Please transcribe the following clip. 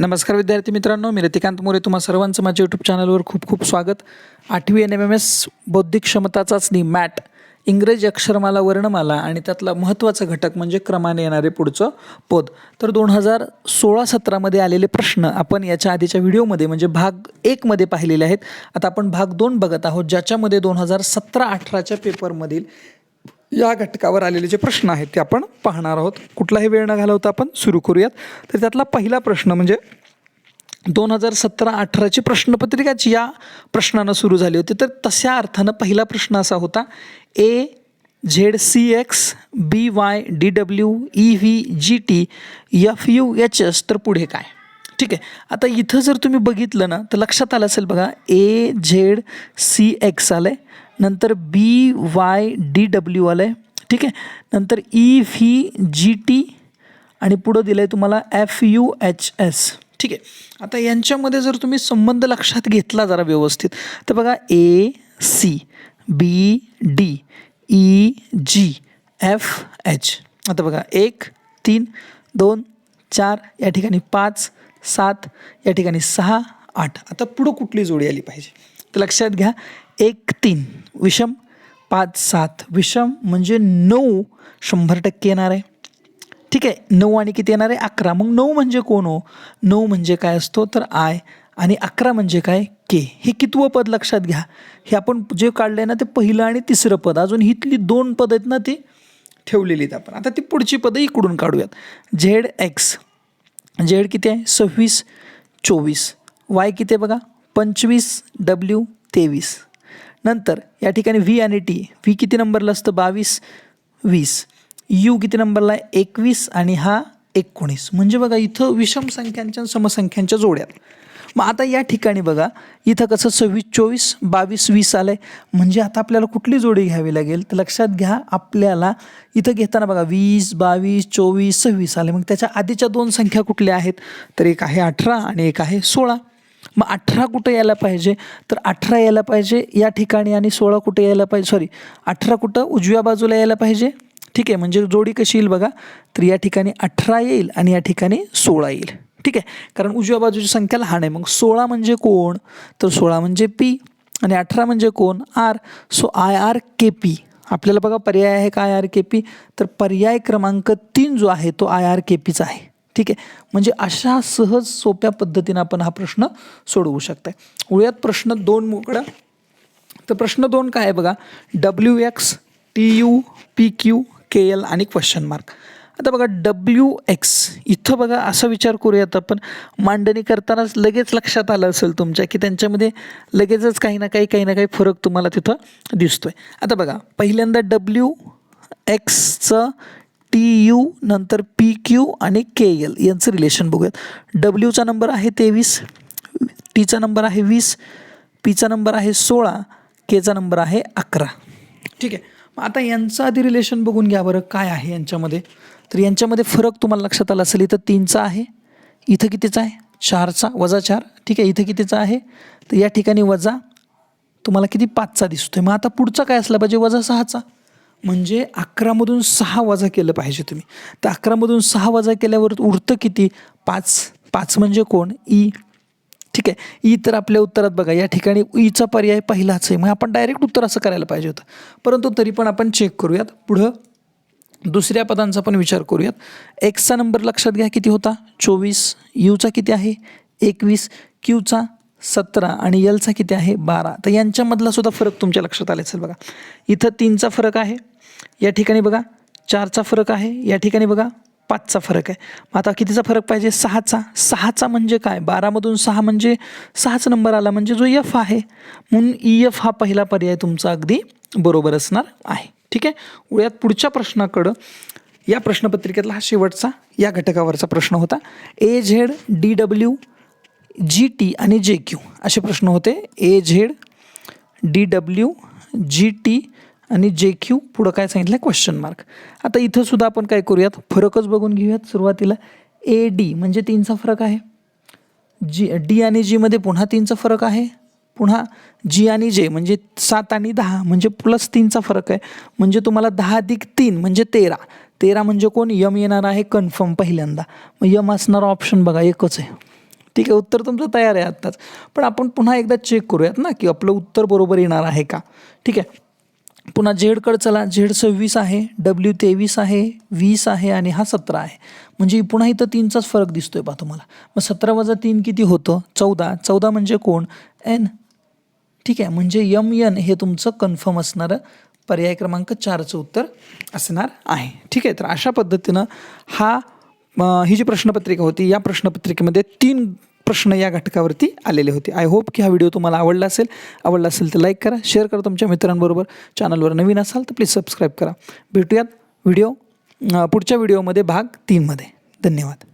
नमस्कार विद्यार्थी मित्रांनो मी रतिकांत मोरे. तुम्हा सर्वांचं माझ्या यूट्यूब चॅनलवर खूप खूप स्वागत. आठवी एन एम एम एस बौद्धिक क्षमता चाचणी मॅट इंग्रजी अक्षरमाला वर्णमाला आणि त्यातला महत्त्वाचा घटक म्हणजे क्रमाने येणारे पुढचं पद. तर दोन हजार सोळा सतरामध्ये आलेले प्रश्न आपण याच्या आधीच्या व्हिडिओमध्ये म्हणजे भाग एकमध्ये पाहिलेले आहेत. आता आपण भाग दोन बघत आहोत ज्याच्यामध्ये दोन हजार सतरा अठराच्या पेपरमधील या घटकावर आलेले जे प्रश्न आहेत ते आपण पाहणार आहोत. कुठलाही वेळ न घालवता आपण सुरू करूयात. तर त्यातला पहिला प्रश्न म्हणजे दोन हजार सतरा अठराची प्रश्नपत्रिकाच या प्रश्नानं सुरू झाली होती. तर तशा अर्थानं पहिला प्रश्न असा होता A Z C X B Y D W E V G T F U H S तर पुढे काय? ठीक आहे. आता इथं जर तुम्ही बघितलं ना तर लक्षात आलं असेल बघा ए झेड सी एक्स आलं आहे नंतर बी वाय डी डब्ल्यू आलं आहे ठीक आहे? नंतर ई व्ही जी टी आणि पुढं दिलं आहे तुम्हाला एफ यू एच एस ठीक आहे? आता यांच्यामध्ये जर तुम्ही संबंध लक्षात घेतला जरा व्यवस्थित तर बघा A C B D E G F H आता बघा एक तीन दोन चार या ठिकाणी पाच सात या ठिकाणी सहा आठ. आता पुढं कुठली जोडी आली पाहिजे? तर लक्षात घ्या एक तीन. विषम. पाच सात. विषम म्हणजे नऊ. शंभर टक्के येणार आहे. ठीक आहे. नऊ आणि किती येणार आहे? अकरा. मग नऊ म्हणजे कोण हो? नऊ म्हणजे काय असतो? तर आय. आणि अकरा म्हणजे काय? के. हे कितवं पद लक्षात घ्या. हे आपण जे काढलं आहे ना ते पहिलं आणि तिसरं पद. अजून हितली दोन पद आहेत ना ती ठेवलेली आहेत आपण. आता ती पुढची पदं इकडून काढूयात. Z x. झेड किती आहे? सव्वीस. चोवीस. वाय किती आहे बघा? पंचवीस डब्ल्यू तेवीस. नंतर या ठिकाणी व्ही आणि टी व्ही किती नंबरला असतं? बावीस वीस. यू किती नंबरला आहे? एकवीस आणि हा एकोणीस. म्हणजे बघा इथं विषम संख्यांच्या समसंख्यांच्या जोड्यात. मग आता या ठिकाणी बघा इथं कसं सव्वीस चोवीस बावीस वीस आलं आहे म्हणजे आता आपल्याला कुठली जोडी घ्यावी लागेल? तर लक्षात घ्या आपल्याला इथं घेताना बघा वीस बावीस चोवीस सव्वीस आले मग त्याच्या आधीच्या दोन संख्या कुठल्या आहेत? तर एक आहे अठरा आणि एक आहे सोळा. मग अठरा कुठं यायला पाहिजे? तर अठरा यायला पाहिजे या ठिकाणी आणि सोळा कुठं यायला पाहिजे? सॉरी अठरा कुठं उजव्या बाजूला यायला पाहिजे? ठीक आहे म्हणजे जोडी कशी येईल बघा. तर या ठिकाणी अठरा येईल आणि या ठिकाणी सोळा येईल. ठीक आहे कारण उजव्या बाजूची संख्या लहान आहे. मग सोळा म्हणजे कोण? तर सोळा म्हणजे पी आणि अठरा म्हणजे कोण? R so I R K P आपल्याला बघा पर्याय आहे का आय आर के पी तर पर्याय क्रमांक तीन जो आहे तो आय आर के पीचा आहे. ठीक आहे? म्हणजे अशा सहज सोप्या पद्धतीनं आपण हा प्रश्न सोडवू शकताय. उळ्यात प्रश्न दोन मोकळा. तर प्रश्न दोन काय आहे बघा? W X T U P Q K L आणि क्वेश्चन मार्क आता बघा डब्ल्यू एक्स इथं बघा असा विचार करूयात आपण. मांडणी करतानाच लगेच लक्षात आलं असेल तुमच्या की त्यांच्यामध्ये लगेचच काही ना काही काही ना काही फरक तुम्हाला तिथं दिसतोय. आता बघा पहिल्यांदा डब्ल्यू एक्सचं टी यू नंतर पी क्यू आणि के एल यांचं रिलेशन बघूयात. डब्ल्यूचा नंबर आहे तेवीस टीचा नंबर आहे वीस पीचा नंबर आहे सोळा केचा नंबर आहे अकरा. ठीक आहे. मग आता यांचं आधी रिलेशन बघून घ्या बरं काय आहे यांच्यामध्ये. तर यांच्यामध्ये फरक तुम्हाला लक्षात आला असेल इथं तीनचा आहे इथं कितीचा आहे? चारचा वजा चार. ठीक आहे इथं कितीचा आहे? तर या ठिकाणी वजा तुम्हाला किती पाचचा दिसतोय. मग आता पुढचा काय असला पाहिजे? वजा सहाचा. म्हणजे अकरामधून सहा वजा केलं पाहिजे तुम्ही. तर अकरामधून सहा वजा केल्यावर उरतं किती? पाच. पाच म्हणजे कोण? ई. ठीक आहे. ई तर आपल्या उत्तरात बघा. या ठिकाणी ईचा पर्याय पहिलाच आहे. मग आपण डायरेक्ट उत्तर असं करायला पाहिजे होतं. परंतु तरी पण आपण चेक करूयात. पुढं दुसऱ्या पदांचा पण विचार करूयात. एक्सचा नंबर लक्षात घ्या किती होता? चोवीस. यूचा किती आहे? एकवीस. क्यूचा सतरा. आणि यलचा किती आहे? बारा. तर यांच्यामधला सुद्धा फरक तुमच्या लक्षात आला असेल बघा. इथं तीनचा फरक आहे. या ठिकाणी बघा चारचा फरक आहे या ठिकाणी बघा पाचचा फरक आहे. मग आता कितीचा फरक पाहिजे? सहाचा. सहाचा म्हणजे काय? बारामधून सहा म्हणजे सहाच नंबर आला म्हणजे जो यफ आहे म्हणून ई एफ हा पहिला पर्याय तुमचा अगदी बरोबर असणार आहे. ठीक आहे? उळ्यात पुढच्या प्रश्नाकडं या प्रश्नपत्रिकेतला हा शेवटचा या घटकावरचा प्रश्न होता. A Z D W G T आणि जे क्यू असे प्रश्न होते. A Z D W G T आणि जे क्यू पुढं काय सांगितलं? क्वेश्चन मार्क आता इथं सुद्धा आपण काय करूयात? फरकच बघून घेऊयात सुरुवातीला. ए डी म्हणजे तीनचा फरक आहे. जी डी आणि जीमध्ये पुन्हा तीनचा फरक आहे. पुन्हा जी आणि जे म्हणजे सात आणि दहा म्हणजे प्लस तीनचा फरक आहे. म्हणजे तुम्हाला दहा अधिक तीन म्हणजे तेरा. तेरा म्हणजे कोण? यम येणार आहे कन्फर्म पहिल्यांदा. मग यम असणारा ऑप्शन बघा एकच आहे. ठीक आहे उत्तर तुमचं तयार आहे आत्ताच. पण आपण पुन्हा एकदा चेक करूयात ना की आपलं उत्तर बरोबर येणार आहे का? ठीक आहे. पुन्हा झेडकडे चला. झेड सव्वीस आहे डब्ल्यू तेवीस आहे वीस आहे आणि हा सतरा आहे. म्हणजे पुन्हा इथं तीनचाच फरक दिसतो आहे पहा तुम्हाला. मग सतरा वजा तीन किती होतं? चौदा. चौदा म्हणजे कोण? एन. ठीक आहे. म्हणजे यम यन हे तुमचं कन्फर्म असणारं पर्याय क्रमांक चारचं उत्तर असणार आहे. ठीक आहे. तर अशा पद्धतीनं हा ही जी प्रश्नपत्रिका होती या प्रश्नपत्रिकेमध्ये तीन प्रश्न या घटकावरती आलेले होते. आय होप की हा व्हिडिओ तुम्हाला आवडला असेल. आवडला असेल तर लाईक करा शेअर करा तुमच्या मित्रांबरोबर. चॅनलवर नवीन असाल तर प्लीज सबस्क्राईब करा. भेटूयात व्हिडिओ पुढच्या व्हिडिओमध्ये भाग तीनमध्ये धन्यवाद.